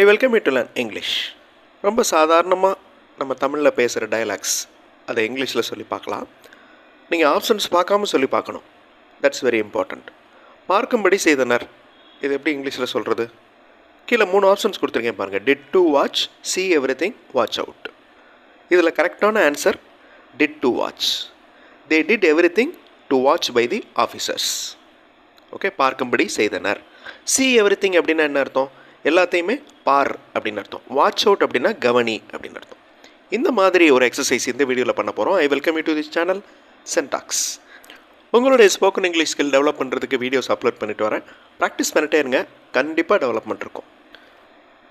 I welcome you to learn English ரொம்ப சாதாரணமாக நம்ம தமிழில் பேசுகிற டயலாக்ஸ் அதை இங்கிலீஷில் சொல்லி பார்க்கலாம். நீங்கள் ஆப்ஷன்ஸ் பார்க்காம சொல்லி பார்க்கணும். தட்ஸ் வெரி இம்பார்ட்டண்ட் பார்க்கும்படி செய்தனர். இது எப்படி இங்கிலீஷில் சொல்கிறது கீழே மூணு ஆப்ஷன்ஸ் கொடுத்துருக்கேன் பாருங்கள் did to watch see everything watch out இதில் கரெக்டான answer did to watch they did everything to watch by the officers okay பார்க்கும்படி செய்தனர். சி எவ்ரி திங் அப்படின்னா என்ன அர்த்தம்? எல்லாத்தையுமே பார் அப்படின்னு அர்த்தம். வாட்ச் அவுட் அப்படின்னா கவனி அப்படின்னு அர்த்தம். இந்த மாதிரி ஒரு எக்ஸசைஸ் இந்த வீடியோவில் பண்ண போகிறோம் I welcome you to this channel சென்டாக்ஸ் உங்களுடைய ஸ்போக்கன் இங்கிலீஷ் ஸ்கில் டெவலப் பண்ணுறதுக்கு வீடியோஸ் அப்லோட் பண்ணிட்டு வரேன். ப்ராக்டிஸ் பண்ணிட்டே இருங்க. கண்டிப்பாக டெவலப்மெண்ட் இருக்கும்.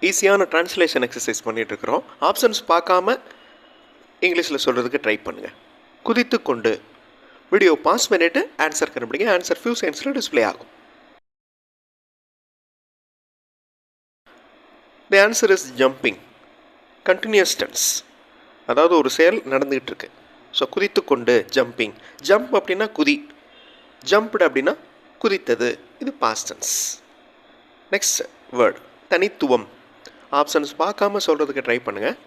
ஈஸியான ட்ரான்ஸ்லேஷன் எக்ஸசைஸ் பண்ணிகிட்டு இருக்கிறோம். ஆப்ஷன்ஸ் பார்க்காம இங்கிலீஷில் சொல்கிறதுக்கு ட்ரை பண்ணுங்கள் குதித்து கொண்டு வீடியோ பாஸ் பண்ணிவிட்டு ஆன்சர் கண்டுபிடிங்க. ஆன்சர் ஃபியூ செகண்ட்ஸில் டிஸ்ப்ளே ஆகும். The answer is jumping continuous tense அதாவது ஒரு செயல் நடந்துகிட்டு இருக்கு ஸோ குதித்து கொண்டு ஜம்பிங் ஜம்ப் அப்படின்னா குதி. ஜம்ப்டு அப்படின்னா குதித்தது. இது பாஸ்டன்ஸ் நெக்ஸ்ட் வேர்டு தனித்துவம். ஆப்ஷன்ஸ் பார்க்காம சொல்கிறதுக்கு ட்ரை பண்ணுங்கள்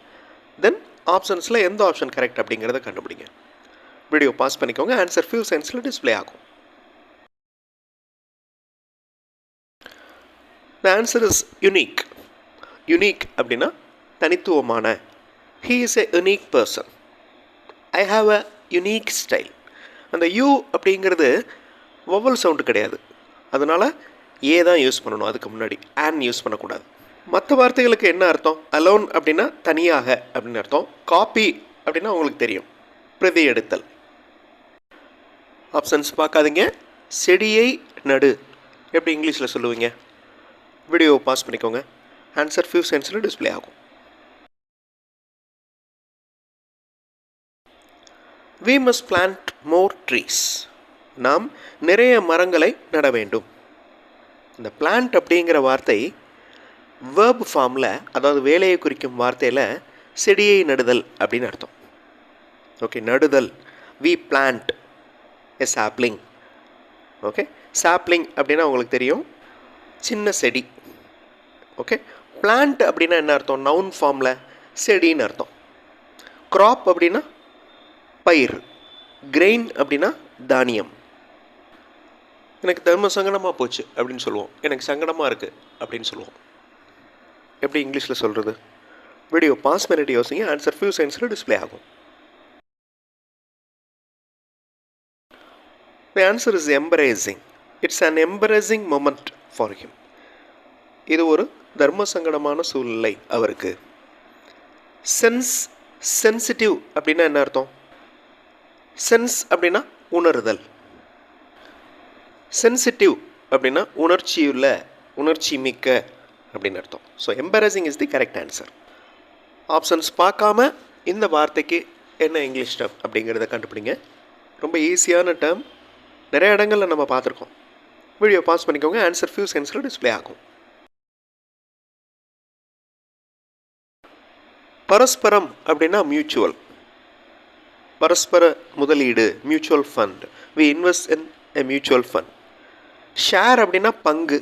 தென் ஆப்ஷன்ஸில் எந்த ஆப்ஷன் கரெக்ட் அப்படிங்கிறத கண்டுபிடிங்க. வீடியோ பாஸ் பண்ணிக்கோங்க. ஆன்சர் ஃபியூ சென்ஸில் டிஸ்ப்ளே ஆகும். The answer is unique unique அப்படின்னா தனித்துவமான. He is a unique person I have a unique style அந்த யூ அப்படிங்கிறது வவல் சவுண்டு கிடையாது. அதனால் ஏ தான் யூஸ் பண்ணணும் அதுக்கு முன்னாடி. ஆன் யூஸ் பண்ணக்கூடாது. மற்ற வார்த்தைகளுக்கு என்ன அர்த்தம்? அலோன் அப்படின்னா தனியாக அப்படின்னு அர்த்தம். காப்பி அப்படின்னா உங்களுக்கு தெரியும். பிரதி எடுத்தல். ஆப்ஷன்ஸ் பார்க்காதீங்க. செடியை நடு. எப்படி இங்கிலீஷில் சொல்லுவீங்க? வீடியோ பாஸ் பண்ணிக்கோங்க. ஆன்சர் ஃபியூ சென்ஸில் டிஸ்ப்ளே ஆகும் we must plant more trees நாம் நிறைய மரங்களை நட வேண்டும் இந்த பிளான்ட் அப்படிங்கிற வார்த்தை வேர்ப் ஃபார்மில் அதாவது வேலையை குறிக்கும் வார்த்தையில் செடியை நடுதல் அப்படின்னு அர்த்தம் okay நடுதல் we plant a sapling okay sapling அப்படின்னா உங்களுக்கு தெரியும் சின்ன செடி ஓகே பிளான்ட் அப்படின்னா என்ன அர்த்தம்? நவுன் ஃபார்மில் செடின்னு அர்த்தம். க்ராப் அப்படின்னா பயிர். கிரெயின் அப்படின்னா தானியம். எனக்கு தர்ம சங்கடமாக போச்சு அப்படின்னு சொல்லுவோம். எனக்கு சங்கடமாக இருக்குது அப்படின்னு சொல்லுவோம். எப்படி இங்கிலீஷில் சொல்கிறது வீடியோ பாஸ் மினிட் யோசிங்க. ஆன்சர் ஃபியூ சயின்ஸில் டிஸ்ப்ளே ஆகும். The answer is embarrassing it's an embarrassing moment for him இது ஒரு தர்ம சங்கடமான சூழ்நிலை அவருக்கு. சென்ஸ் சென்சிட்டிவ் அப்படின்னா என்ன அர்த்தம்? சென்ஸ் அப்படின்னா உணர்தல். சென்சிட்டிவ் அப்படின்னா உணர்ச்சியுள்ள உணர்ச்சி மிக்க அப்படின்னு அர்த்தம். So embarrassing is the correct answer options பார்க்காம இந்த வார்த்தைக்கு என்ன இங்கிலீஷ் டேர்ம் அப்படிங்கிறத கண்டுபிடிங்க. ரொம்ப ஈஸியான டேர்ம் நிறைய இடங்களில் நம்ம பார்த்துருக்கோம். வீடியோ பாஸ் பண்ணிக்கோங்க. ஆன்சர் ஃபியூ சென்ஸில் டிஸ்ப்ளே ஆகும். பரஸ்பரம் அப்படின்னா மியூச்சுவல் பரஸ்பர முதலீடு mutual fund we invest in a mutual fund share அப்படின்னா பங்கு.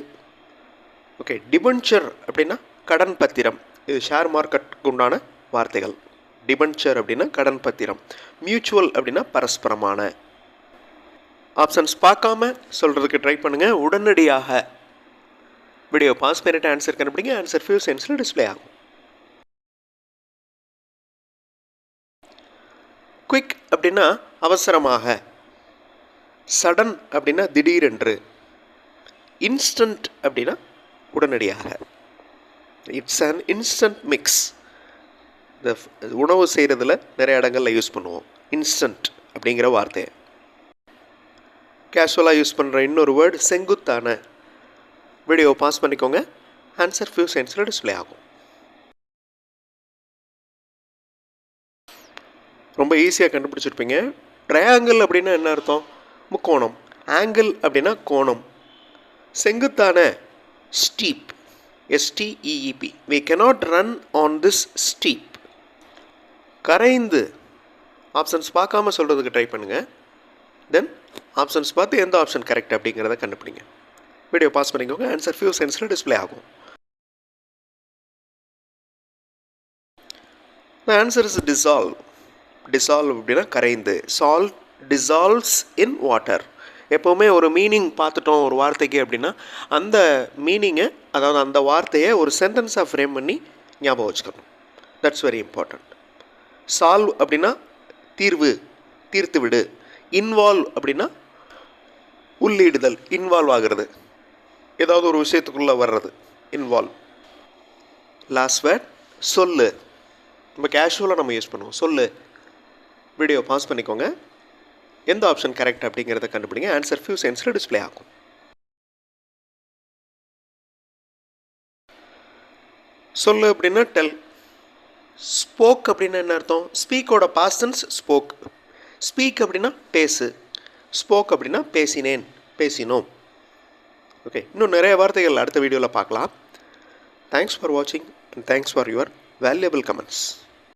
ஓகே டிபென்ச்சர் அப்படின்னா கடன் பத்திரம். இது ஷேர் மார்க்கெட்டுக்கு உண்டான வார்த்தைகள். டிபென்ச்சர் அப்படின்னா கடன் பத்திரம். மியூச்சுவல் அப்படின்னா பரஸ்பரமான. ஆப்ஷன்ஸ் பார்க்காம சொல்கிறதுக்கு ட்ரை பண்ணுங்கள் உடனடியாக. வீடியோ பாஸ் பண்ணிட்டு ஆன்சர் கண்டுபிடிங்க. ஆன்சர் ஃபியூ சென்ஸில் டிஸ்ப்ளே ஆகும். குயிக் அப்படின்னா அவசரமாக. சடன் அப்படின்னா திடீரென்று. இன்ஸ்டன்ட் அப்படின்னா உடனடியாக. இட்ஸ் அன் இன்ஸ்டன்ட் மிக்ஸ் இந்த உணவு செய்கிறதுல நிறைய இடங்களில் யூஸ் பண்ணுவோம். இன்ஸ்டன்ட் அப்படிங்கிற வார்த்தையை. கேஷுவலாக யூஸ் பண்ணுற இன்னொரு வேர்டு செங்குத்தான. வீடியோ பாஸ் பண்ணிக்கோங்க. ஆன்சர் ஃபியூ சென்ஸில் டிஸ்பிளே ஆகும். ரொம்ப ஈஸியாக கண்டுபிடிச்சிருப்பீங்க. ட்ரையாங்கிள் அப்படின்னா என்ன அர்த்தம்? முக்கோணம். ஆங்கிள் அப்படின்னா கோணம். செங்குத்தான steep S T E E P we cannot run on this steep கரைந்து ஆப்ஷன்ஸ் பார்க்காம சொல்கிறதுக்கு ட்ரை பண்ணுங்கள் தென் ஆப்ஷன்ஸ் பார்த்து எந்த ஆப்ஷன் கரெக்ட் அப்படிங்கிறத கண்டுபிடிங்க. வீடியோ பாஸ் பண்ணிக்கோங்க. ஆன்சர் ஃபியூ சென்ஸில் டிஸ்ப்ளே ஆகும். The answer is dissolve dissolve அப்படின்னா கரைந்து. சால்ட் டிசால்வ்ஸ் இன் வாட்டர் எப்போவுமே ஒரு மீனிங் பார்த்துட்டோம் ஒரு வார்த்தைக்கு அப்படின்னா அந்த மீனிங்கை அதாவது அந்த வார்த்தையை ஒரு சென்டென்ஸாக ஃப்ரேம் பண்ணி ஞாபகம் வச்சுக்கணும். தட்ஸ் வெரி இம்பார்ட்டண்ட் சால்வ் அப்படின்னா தீர்வு தீர்த்து விடு. இன்வால்வ் அப்படின்னா உள்ளீடுதல் இன்வால்வ் ஆகிறது. ஏதாவது ஒரு விஷயத்துக்குள்ளே வர்றது இன்வால்வ் லாஸ்ட் வேர்ட் சொல்லு. நம்ம கேஷுவலாக நம்ம யூஸ் பண்ணுவோம். சொல்லு. வீடியோ பாஸ் பண்ணிக்கோங்க. எந்த ஆப்ஷன் கரெக்ட் அப்படிங்கிறத கண்டுபிடிங்க. ஆன்சர் ஃபியூ சென்ஸில் டிஸ்பிளே ஆகும். சொல்லு அப்படின்னா டெல் ஸ்போக் அப்படின்னா என்ன அர்த்தம்? ஸ்பீக்கோட பாஸ்டன்ஸ் ஸ்போக் ஸ்பீக் அப்படின்னா பேசு. ஸ்போக் அப்படின்னா பேசினேன் பேசினோம். ஓகே இன்னும் நிறைய வார்த்தைகள் அடுத்த வீடியோவில் பார்க்கலாம். தேங்க்ஸ் ஃபார் வாட்சிங் and thanks for your valuable comments